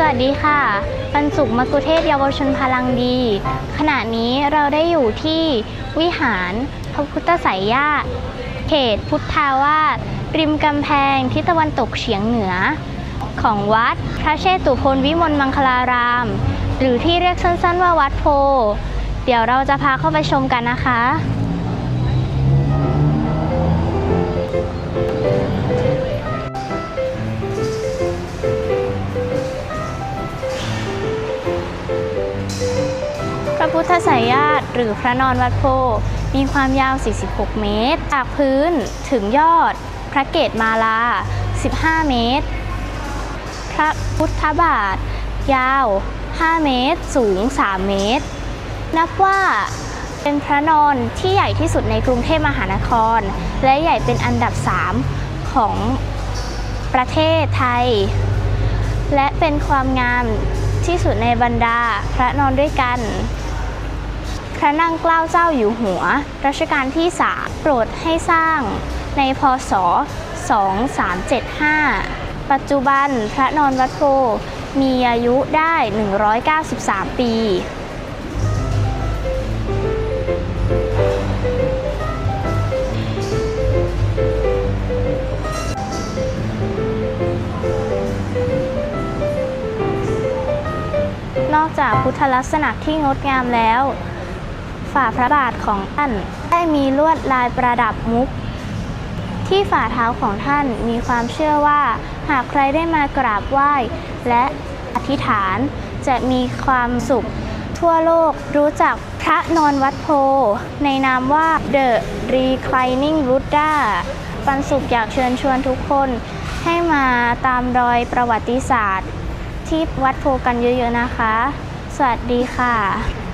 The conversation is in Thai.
สวัสดีค่ะบรรจุมกุเทศเยาวชนพลังดี ขณะนี้เราได้อยู่ที่วิหารพระพุทธไสยญาติเขตพุทธาวาสริมกำแพงทิศตะวันตกเฉียงเหนือ ของวัดพระเชตุพนวิมลมังคลาราม หรือที่เรียกสั้นๆว่าวัดโพ เดี๋ยวเราจะพาเข้าไปชมกันนะคะ พระพุทธไสยญาติหรือพระนอนวัดโพมีความยาว 46 เมตร จากพื้นถึงยอด พระเกตมาลา 15 เมตร พระพุทธบาท ยาว 5 เมตร สูง 3 เมตร นับว่าเป็นพระนอนที่ใหญ่ที่สุดในกรุงเทพมหานคร และใหญ่เป็นอันดับ 3 ของประเทศไทย และเป็นความงามที่สุดในบรรดาพระนอนด้วยกัน พระนั่งเกล้าเจ้าอยู่หัว รัชกาลที่ส3โปรดให้สร้างในพศ 2375 ปัจจุบันพระนอนวัดโพมีอายุได้ 193 ปีนอกจากพุทธลักษณะที่งดงามแล้ว ฝ่าพระบาทของท่านได้มีลวดลายประดับมุก ที่ฝ่าเท้าของท่านมีความเชื่อว่า หากใครได้มากราบไหว้ และอธิษฐานจะมีความสุขทั่วโลกรู้จักพระนอนวัดโพ ในนามว่า The Reclining Buddha ปันสุขอยากเชิญชวนทุกคนให้มาตามรอยประวัติศาสตร์ ที่วัดโพกันเยอะๆนะคะ สวัสดีค่ะ